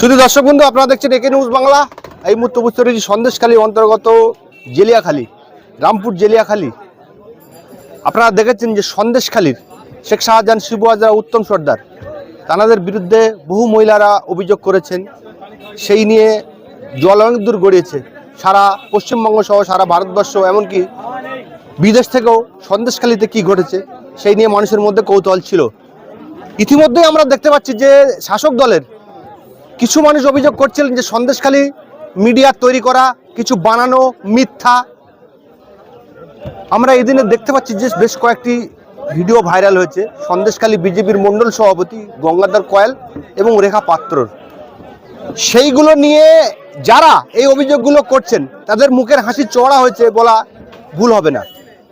শুধু দর্শক বন্ধু, আপনারা দেখছেন একে নিউজ বাংলা। এই মুহূর্তে বুঝতে পেরেছি সন্দেশখালী অন্তর্গত জেলিয়াখালী, রামপুর জেলিয়াখালী। আপনারা দেখেছেন যে সন্দেশখালীর শেখ শাহজাহান শিবু উত্তম সর্দার, তানাদের বিরুদ্ধে বহু মহিলারা অভিযোগ করেছেন। সেই নিয়ে জল অনেক দূর গড়িয়েছে। সারা পশ্চিমবঙ্গ সহ সারা ভারতবর্ষ, এমনকি বিদেশ থেকেও সন্দেশখালীতে কি ঘটেছে, সেই নিয়ে মানুষের মধ্যে কৌতূহল ছিল। ইতিমধ্যেই আমরা দেখতে পাচ্ছি যে শাসক দলের কিছু মানুষ অভিযোগ করছিলেন যে সন্দেশখালী মিডিয়া তৈরি করা, কিছু বানানো মিথ্যা। আমরা এই দিনে দেখতে পাচ্ছি যে বেশ কয়েকটি ভিডিও ভাইরাল হয়েছে। সন্দেশখালী বিজেপির মণ্ডল সভাপতি গঙ্গাধর কয়েল এবং রেখা পাত্রর সেইগুলো নিয়ে যারা এই অভিযোগগুলো করছেন, তাদের মুখের হাসি চড়া হয়েছে বলা ভুল হবে না।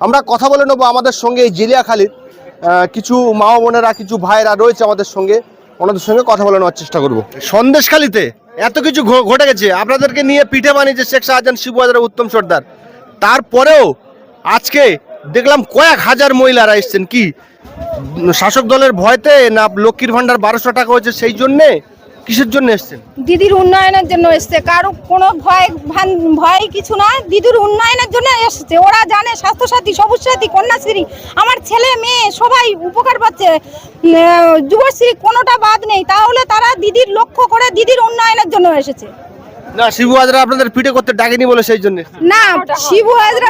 আমরা কথা বলে নেব আমাদের সঙ্গে এই জিলিয়াখালীর কিছু মা বোনেরা, কিছু ভাইরা রয়েছে আমাদের সঙ্গে। ওনাদের সঙ্গে কথা বলানোর চেষ্টা করব। সন্দেশখালীতে এত কিছু ঘটে গেছে। আপনাদেরকে নিয়ে পিঠে বানিয়েছে শেখ শাহজাহান শিবু উত্তম সর্দার। তারপরেও আজকে দেখলাম কয়েক হাজার মহিলারা এসছেন। কি? শাসক দলের ভয়তে না লক্ষ্মীর ভান্ডার বারোশো টাকা হয়েছে সেই জন্যে কিসের জন্য এসছেন? দিদির উন্নয়নের জন্য এসছে। কারও কোনো ভয়, ভান- ভয় কিছু না দিদির উন্নয়নের জন্য এসছে। ওরা জানে, স্বাস্থ্যসাথী সবুজ সাথী কন্যাশ্রী, আমার ছেলে, মেয়ে, সবাই উপকার পাচ্ছে। যুবশ্রী, কোনোটা বাদ নেই। তাহলে তারা দিদির লক্ষ্য করে দিদির উন্নয়নের জন্য এসেছে। না শিবু হাজরা আপনাদের পিঠে করতে ডাকেনি বলে সেই জন্য। না শিবু হাজরা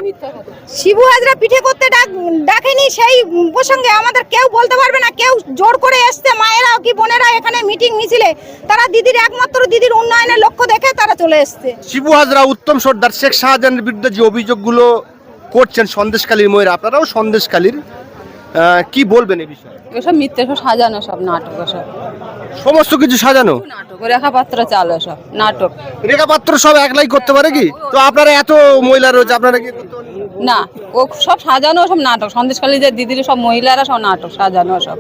শিবু হাজরা পিঠে করতে ডাক ডাকেনি সেই প্রসঙ্গে আমাদের কেউ বলতে পারবে না কেউ জোর করে এসছে মায়েরা কি বোনেরা এখানে মিটিং মিছিলে তারা দিদির একমাত্র দিদির উন্নয়নের লক্ষ্য দেখে তারা চলে এসছে। শিবু হাজরা উত্তম সর্দার শেখ শাহজাহানের বিরুদ্ধে যে অভিযোগগুলো করছেন সন্দেশকালীর ময়ের আপনারাও সন্দেশকালীর কি বলবেন এই বিষয়ে? এসব মিথ্যে সব সাজানো সব নাটক সব সমস্ত কিছু সাজানো? নাটক রেখাপাত্র চালো সব নাটক। রেখাপাত্র সব একলাই করতে পারে কি? তো আপনারা এত মহিলা রয়েছে আপনারা কি না ও সব সাজানো সব নাটক সন্দেশখালী যে দিদির সব মহিলারা সব নাটক সাজানো সব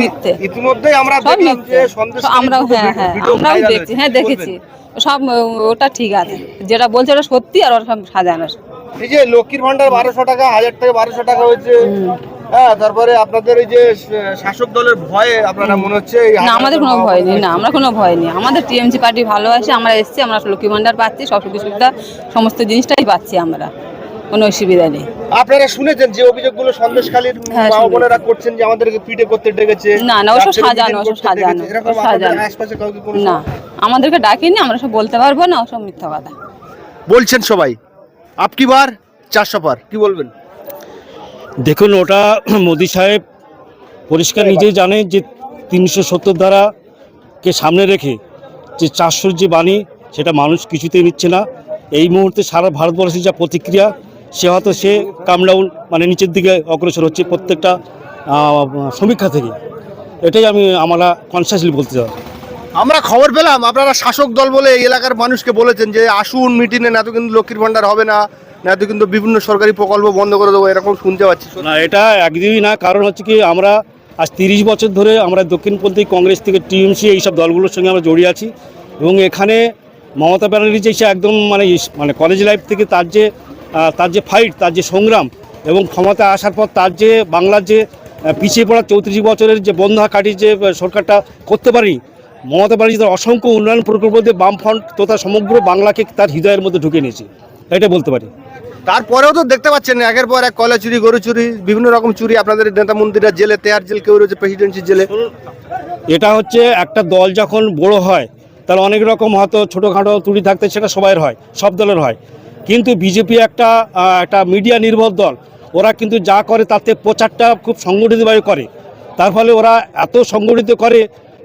মিথ্যে। ইতিমধ্যেই আমরা দেখলাম যে হ্যাঁ হ্যাঁ আমরাও দেখছি হ্যাঁ দেখেছি। সব ওটা ঠিক আছে। যেটা বলছে ওটা সত্যি আর ওরা সব সাজানো এই যে লক্ষ্মীর ভান্ডার বারোশো টাকা হাজার টাকা বারোশো টাকা হয়েছে। হ্যাঁ তারপরে আপনাদের এই যে শাসক দলের ভয়ে আপনারা মনে হচ্ছে না আমাদের কোনো ভয় নেই। না আমরা কোনো ভয় নেই। আমাদের টিএমসি পার্টি ভালো আছে আমরা এসছি আমরা লক্ষ্মী ভান্ডার পাচ্ছি সব সুযোগ সুবিধা সমস্ত জিনিসটাই পাচ্ছি আমরা। কোনো অসুবিধা নেই। আপনারা শুনেছেন যে অভিযোগগুলো সন্দেশখালীর হ্যাঁ, মা বোনেরা করছেন যে আমাদেরকে পিঠে করতে ডেকেছে না, না, ওসব সাজানো, ওসব সাজানো, সাজানো। না আমাদেরকে ডাকেনি আমরা সব বলতে পারব না ওসব মিথ্যা কথা। বলছেন সবাই। আপকি বার? চারশো পার। কি বলবেন? দেখুন ওটা মোদি সাহেব পরিষ্কার নিজেই জানে যে তিনশো সত্তর ধারাকে সামনে রেখে যে চারশোর যে বাণী সেটা মানুষ কিছুতেই নিচ্ছে না। এই মুহূর্তে সারা ভারতবর্ষের যা প্রতিক্রিয়া সে হয়তো সে কামডাউন মানে নিচের দিকে অগ্রসর হচ্ছে প্রত্যেকটা সমীক্ষা থেকে। এটাই আমি আমরা কনসিয়াসলি বলতে চাই। আমরা খবর পেলাম আপনারা শাসক দল বলে এই এলাকার মানুষকে বলেছেন যে আসুন মিটিংয়ে না তো কিন্তু লক্ষ্মীর ভাণ্ডার হবে না। না, তো কিন্তু বিভিন্ন সরকারি প্রকল্প বন্ধ করে দেবো, এরকম শুনতে পাচ্ছি। না, এটা একদিনই না, কারণ হচ্ছে কি, আমরা আজ তিরিশ বছর ধরে আমরা দক্ষিণপন্থী কংগ্রেস থেকে টিএমসি, এইসব দলগুলোর সঙ্গে আমরা জড়িয়ে আছি এবং এখানে মমতা ব্যানার্জি যে সে একদম মানে মানে কলেজ লাইফ থেকে তার যে তার যে ফাইট তার যে সংগ্রাম এবং ক্ষমতা আসার পর তার যে বাংলার যে পিছিয়ে পড়া চৌত্রিশ বছরের যে বন্ধা কাটি যে সরকারটা করতে পারি মমতা ব্যানার্জি তার অসংখ্য উন্নয়ন প্রকল্প দিয়ে বামফ্রন্ট তথা সমগ্র বাংলাকে তার হৃদয়ের মধ্যে ঢুকে নিয়েছে। এটা বলতে পারি। তারপরেও তো দেখতে পাচ্ছেন একের পর এক কয়লা চুরি, গরু চুরি, বিভিন্ন রকম চুরি আপনাদের নেতা মন্ত্রীরা জেলে তেয়ার জেল, কেউ রয়েছে প্রেসিডেন্সি জেলে। এটা হচ্ছে একটা দল যখন বড় হয়, তাহলে অনেক রকম হয়তো ছোটোখাটো ত্রুটি থাকতে সেটা সবাইয়ের হয়, সব দলের হয়। কিন্তু বিজেপি একটা একটা মিডিয়া নির্ভর দল, ওরা কিন্তু যা করে তাতে প্রচারটা খুব সংগঠিতভাবে করে। তার ফলে ওরা এত সংগঠিত করে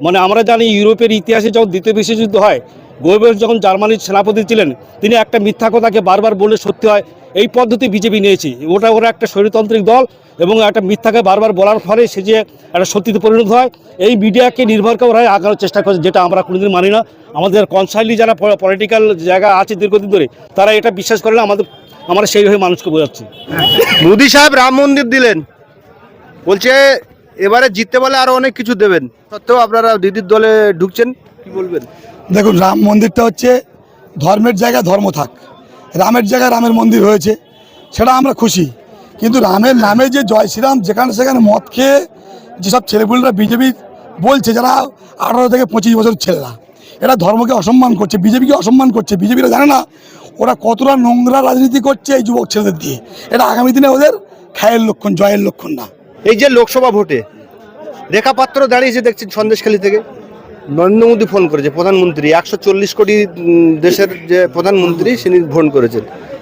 মানে আমরা জানি ইউরোপের ইতিহাসে যখন দ্বিতীয় বিশ্বযুদ্ধ হয় গোয়েবেল যখন জার্মানির সেনাপতি ছিলেন, তিনি একটা মিথ্যা কথাকে বারবার বলে সত্যি হয়, এই পদ্ধতি বিজেপি নিয়েছি। ওটা ওরা একটা স্বৈরতান্ত্রিক দল এবং একটা মিথ্যাকে বারবার বলার ফলে সে যে একটা সত্যিতে পরিণত হয়, এই মিডিয়াকে নির্ভর করে ওরা আগানোর চেষ্টা করছে, যেটা আমরা কোনোদিন মানি না। আমাদের কনসাইলি যারা পলিটিক্যাল জায়গা আছে দীর্ঘদিন ধরে, তারা এটা বিশ্বাস করে না, আমাদের আমরা সেইভাবে মানুষকে বোঝাচ্ছি। মোদি সাহেব রাম মন্দির দিলেন। বলছে, এবারে জিততে বলে আরও অনেক কিছু দেবেন। সত্ত্বেও আপনারা দিদির দলে ঢুকছেন, কি বলবেন? দেখুন, রাম মন্দিরটা হচ্ছে ধর্মের জায়গায় ধর্ম থাক। রামের জায়গায় রামের মন্দির হয়েছে, সেটা আমরা খুশি। কিন্তু রামের নামে যে জয় শ্রীরাম, যেখানে সেখানে মদ খেয়ে যেসব ছেলেপুলেরা বিজেপি বলছে, যারা আঠারো থেকে পঁচিশ বছর ছেলেরা, এরা ধর্মকে অসম্মান করছে, বিজেপিকে অসম্মান করছে। বিজেপিরা জানে না ওরা কতটা নোংরা রাজনীতি করছে এই যুবক ছেলেদের দিয়ে। এটা আগামী দিনে ওদের খায়ের লক্ষণ, জয়ের লক্ষণ না। এই যে লোকসভা ভোটে রেখা পাত্র দাঁড়িয়েছে দেখছেন সন্দেশখালী থেকে। নরেন্দ্র মোদী ফোন করেছে, প্রধানমন্ত্রী। একশো চল্লিশ কোটি দেশের যে প্রধানমন্ত্রী, তিনি ফোন করেছেন।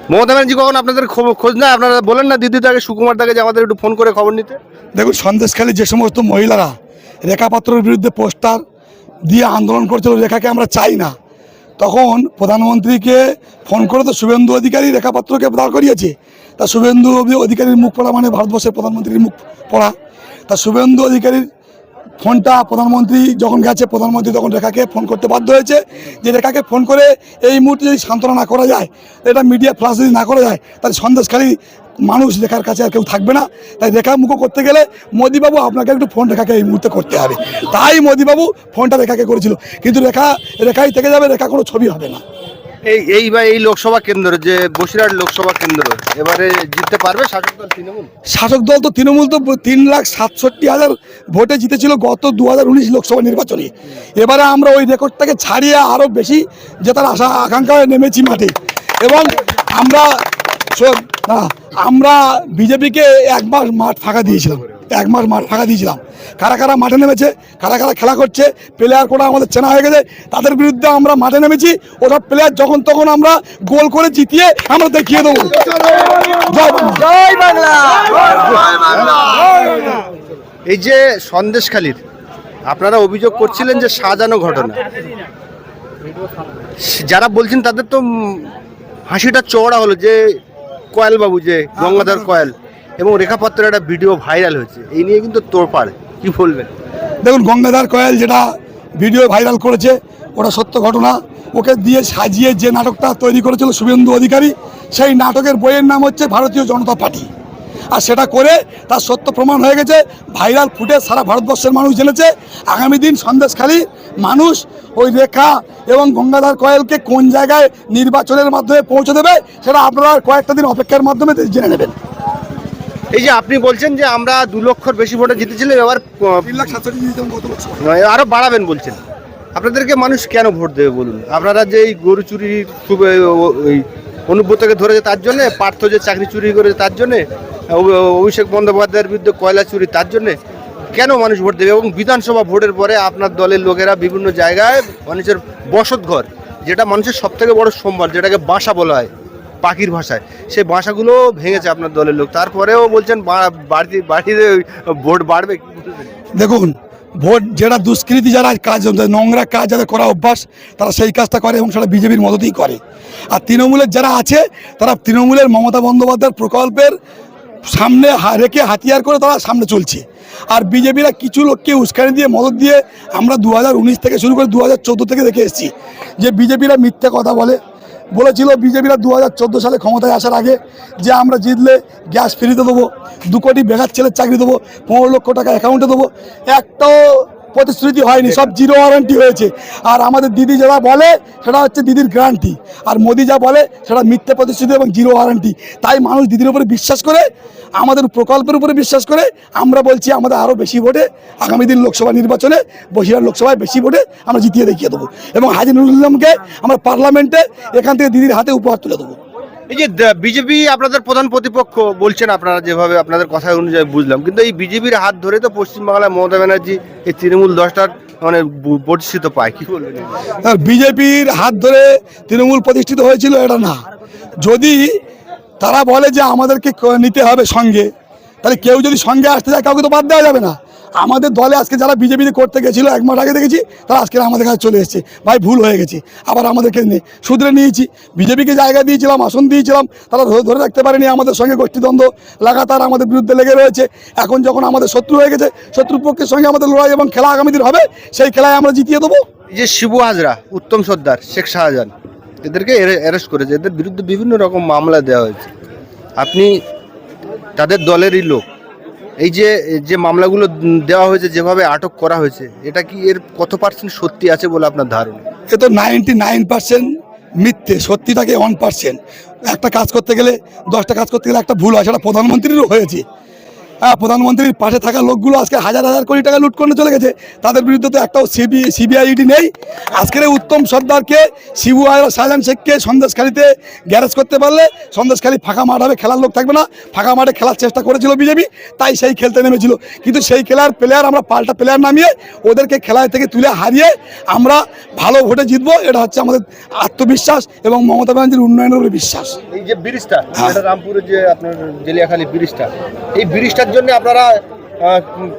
মমতা ব্যানার্জি কখন আপনাদের খোঁজ না আপনারা বলেন না, দিদি তাকে, সুকুমার দাকে যে আমাদের একটু ফোন করে খবর নিতে। দেখুন, সন্দেশখালী যে সমস্ত মহিলারা রেখা পাত্রের বিরুদ্ধে পোস্টার দিয়ে আন্দোলন করছিল, রেখাকে আমরা চাই না। তখন প্রধানমন্ত্রীকে ফোন করে তো শুভেন্দু অধিকারী রেখা পাত্রকে দাঁড় করিয়েছে। তা শুভেন্দু অধি- অধিকারীর মুখ পড়া মানে ভারতবর্ষের প্রধানমন্ত্রীর মুখ পড়া। তা শুভেন্দু অধিকারীর ফোনটা প্রধানমন্ত্রী যখন গেছে, প্রধানমন্ত্রী তখন রেখাকে ফোন করতে বাধ্য হয়েছে যে রেখাকে ফোন করে এই মুহূর্তে যদি সান্ত্বনা না করা যায়, এটা মিডিয়া ফ্লাস যদি না করা যায়, তাহলে সন্দেশখালী মানুষ রেখার কাছে আর কেউ থাকবে না। তাই রেখা মুখ করতে গেলে মোদিবাবু আপনাকে একটু ফোন রেখাকে এই মুহূর্তে করতে হবে। তাই মোদিবাবু ফোনটা রেখাকে করেছিল। কিন্তু রেখা, রেখাই থেকে যাবে, রেখা কোনো ছবি হবে না। এই এই বা এই লোকসভা কেন্দ্র, যে বসিরহাট লোকসভা কেন্দ্র, এবারে জিততে পারবে শাসক দল তৃণমূল? শাসক দল তো তৃণমূল তো তিন লাখ সাতষট্টি হাজার ভোটে জিতেছিল গত দু হাজার উনিশ লোকসভা নির্বাচনে। এবারে আমরা ওই রেকর্ডটাকে ছাড়িয়ে আরও বেশি জেতার আশা, আকাঙ্ক্ষায় নেমেছি মাঠে। এবং আমরা আমরা বিজেপিকে এক মাস মাঠ ফাঁকা দিয়েছিলাম এক মাস মাঠ ফাঁকা দিয়েছিলাম। কারা কারা মাঠে নেমেছে কারা কারা খেলা করছে প্লেয়ার কোটা আমাদের চেনা হয়ে গেছে তাদের বিরুদ্ধে আমরা মাঠে নেমেছি ওসব প্লেয়ার যখন তখন আমরা গোল করে জিতিয়ে আমরা দেখিয়ে দেবো। জয় বাংলা। এই যে সন্দেশখালীর আপনারা অভিযোগ করছিলেন যে সাজানো ঘটনা। যারা বলছেন তাদের তো হাসিটা চওড়া হলো যে কয়েল বাবু যে গঙ্গাধর কয়েল এবং রেখাপত্রের একটা ভিডিও ভাইরাল হয়েছে। এই নিয়ে কিন্তু তোড়পাড়। কি বলবেন? দেখুন, গঙ্গাধর কয়েল যেটা ভিডিও ভাইরাল করেছে, ওটা সত্য ঘটনা। ওকে দিয়ে সাজিয়ে যে নাটকটা তৈরি করেছিল শুভেন্দু অধিকারী, সেই নাটকের বইয়ের নাম হচ্ছে ভারতীয় জনতা পার্টি। আর সেটা করে তার সত্য প্রমাণ হয়ে গেছে, ভাইরাল ফুটে সারা ভারতবর্ষের মানুষ জেনেছে। আগামী দিন সন্দেশখালী মানুষ ওই রেখা এবং গঙ্গাধর কয়েলকে কোন জায়গায় নির্বাচনের মাধ্যমে পৌঁছে দেবে, সেটা আপনারা কয়েকটা দিন অপেক্ষার মাধ্যমে জেনে নেবেন। এই যে আপনি বলছেন যে আমরা দু লক্ষর বেশি ভোটে জিতেছিলাম এবার আহ, তিন লাখ সাতষট্টি গত লোকসভা নয়, আরও বাড়াবেন বলছেন। আপনাদেরকে মানুষ কেন ভোট দেবে বলুন? আপনারা যে এই গরু চুরি খুব অনুব্রতকে ধরেছে তার জন্যে পার্থ যে চাকরি চুরি করেছে তার জন্যে অভিষেক বন্দ্যোপাধ্যায়ের বিরুদ্ধে কয়লা চুরি তার জন্যে কেন মানুষ ভোট দেবে? এবং বিধানসভা ভোটের পরে আপনার দলের লোকেরা বিভিন্ন জায়গায় মানুষের বসত ঘর যেটা মানুষের সব থেকে বড় সম্বল যেটাকে বাসা বলা হয় পাখির ভাষায়। সেই বাসাগুলো ভেঙেছে আপনার দলের লোক। তারপরেও বলছেন বাড়িতে বাড়িতে ভোট বাড়বে। দেখুন, ভোট যেটা দুষ্কৃতি, যারা কাজ, নোংরা কাজ যাদের করা অভ্যাস, তারা সেই কাজটা করে এবং সেটা বিজেপির মদতেই করে। আর তৃণমূলের যারা আছে, তারা তৃণমূলের মমতা বন্দ্যোপাধ্যায়ের প্রকল্পের সামনে রেখে হাতিয়ার করে তারা সামনে চলছে। আর বিজেপিরা কিছু লোককে উস্কানি দিয়ে, মদত দিয়ে আমরা দু হাজার উনিশ থেকে শুরু করে দু হাজার চোদ্দ থেকে দেখে এসেছি যে বিজেপিরা মিথ্যে কথা বলে বলেছিল বিজেপিরা দু হাজার চোদ্দ সালে ক্ষমতায় আসার আগে যে আমরা জিতলে গ্যাস ফ্রিতে দেবো, দু কোটি বেঘার ছেলের চাকরি দেবো, পনেরো লক্ষ টাকা অ্যাকাউন্টে দেবো। একটাও প্রতিশ্রুতি হয়নি, সব জিরো ওয়ারেন্টি হয়েছে। আর আমাদের দিদি যারা বলে, সেটা হচ্ছে দিদির গ্যারান্টি আর মোদি যা বলে, সেটা মিথ্যে প্রতিশ্রুতি এবং জিরো ওয়ারেন্টি তাই মানুষ দিদির উপরে বিশ্বাস করে, আমাদের প্রকল্পের উপরে বিশ্বাস করে, আমরা বলছি আমাদের আরও বেশি ভোটে আগামী দিন লোকসভা নির্বাচনে, বসিরহাট লোকসভায় বেশি ভোটে আমরা জিতিয়ে দেখিয়ে দেবো। এবং হাজি নুরুল ইসলামকে আমরা পার্লামেন্টে এখান থেকে দিদির হাতে উপহার তুলে দেবো। এই যে বিজেপি আপনাদের প্রধান প্রতিপক্ষ বলছেন আপনারা যেভাবে, আপনাদের কথা অনুযায়ী বুঝলাম। কিন্তু এই বিজেপির হাত ধরে তো পশ্চিমবাংলায় মমতা ব্যানার্জি, এই তৃণমূল দশটার মানে প্রতিষ্ঠিত পায়। কি বলবেন? বিজেপির হাত ধরে তৃণমূল প্রতিষ্ঠিত হয়েছিল, এটা না। যদি তারা বলে যে আমাদেরকে নিতে হবে সঙ্গে, তাহলে কেউ যদি সঙ্গে আসতে যায় কাউকে তো বাদ দেওয়া যাবে না। আমাদের দলে আজকে যারা বিজেপিতে করতে গেছিল, এক মাস আগে দেখেছি, তারা আজকে আমাদের কাছে চলে এসেছে। ভাই, ভুল হয়ে গেছে। আবার আমাদেরকে নিয়ে শুধরে নিয়েছি। বিজেপিকে জায়গা দিয়েছিলাম, আসন দিয়েছিলাম, তারা ধরে- ধরে রাখতে পারেনি আমাদের সঙ্গে গোষ্ঠীদ্বন্দ্ব লাগাতার আমাদের বিরুদ্ধে লেগে রয়েছে। এখন যখন আমাদের শত্রু হয়ে গেছে, শত্রুর পক্ষের সঙ্গে আমাদের লড়াই এবং খেলা আগামী দিন হবে, সেই খেলায় আমরা জিতিয়ে দেবো। যে শিবু হাজরা, উত্তম সর্দার, শেখ শাহজাহান, এদেরকে অ্যারেস্ট করেছে। এদের বিরুদ্ধে বিভিন্ন রকম মামলা দেওয়া হয়েছে। আপনি তাদের দলেরই লোক। এই যে যে মামলাগুলো দেওয়া হয়েছে, যেভাবে আটক করা হয়েছে, এটা কি এর কত পার্সেন্ট সত্যি আছে বলে আপনার ধারণা? এ তো নাইনটি নাইন পার্সেন্ট মিথ্যে, সত্যিটাকে ওয়ান পার্সেন্ট একটা কাজ করতে গেলে, দশটা কাজ করতে গেলে একটা ভুল হয়, সেটা প্রধানমন্ত্রীরও হয়েছে। হ্যাঁ প্রধানমন্ত্রীর পাশে থাকা লোকগুলো আজকে হাজার হাজার কোটি টাকা লুট করে চলে গেছে। তাদের বিরুদ্ধে তো একটাও সিবি সিবিআইডি নেই। আজকের এই উত্তম সর্দারকে শিবু সিবিআই শাহজাহান শেখকে সন্দেশখালিতে গ্যারেজ করতে পারলে সন্দেশখালি ফাঁকা মাঠ হবে খেলার লোক থাকবে না। ফাঁকা মাঠে খেলার চেষ্টা করেছিল বিজেপি তাই সেই খেলতে নেমেছিল। কিন্তু সেই খেলার প্লেয়ার আমরা পাল্টা প্লেয়ার নামিয়ে ওদেরকে খেলায় থেকে তুলে হারিয়ে আমরা ভালো ভোটে জিতবো এটা হচ্ছে আমাদের আত্মবিশ্বাস এবং মমতা ব্যানার্জির উন্নয়নের উপরে বিশ্বাস। এই যে ব্রিজটা হ্যাঁ। রামপুরের যে আপনার জেলিয়াখালী ব্রিজটা এই ব্রিজটার জন্য আপনারা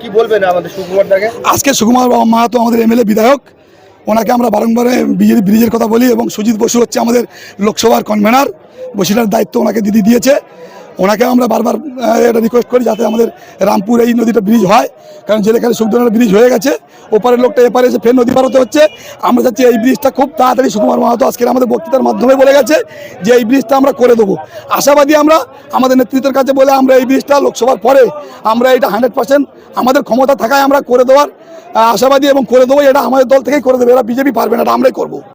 কি বলবেন আমাদের সুকুমার দাকে আজকে সুকুমার বাবা মাহাতো আমাদের এমএলএ বিধায়ক। ওনাকে আমরা বারংবার বিজেপি ব্রিজের কথা বলি এবং সুজিত বসু হচ্ছে আমাদের লোকসভার কনভেনার বসিরার দায়িত্ব ওনাকে দিদি দিয়েছে। ওনাকে আমরা বারবার এটা রিকোয়েস্ট করি যাতে আমাদের রামপুর এই নদীটা ব্রিজ হয়। কারণ জেলেখালি সুখদনের ব্রিজ হয়ে গেছে, ওপারের লোকটা এপারে এসে ফের নদী পার হতে হচ্ছে। আমরা চাচ্ছি এই ব্রিজটা খুব তাড়াতাড়ি সুকুমার মাহাতো আজকের আমাদের বক্তৃতার মাধ্যমে বলে গেছে যে এই ব্রিজটা আমরা করে দেবো। আশাবাদী আমরা, আমাদের নেতৃত্বের কাছে বলে আমরা এই ব্রিজটা লোকসভার পরে আমরা এটা হান্ড্রেড পার্সেন্ট আমাদের ক্ষমতা থাকায় আমরা করে দেওয়ার আশাবাদী এবং করে দেবো, এটা আমাদের দল থেকেই করে দেবে, এরা বিজেপি পারবে না, এটা আমরাই করব।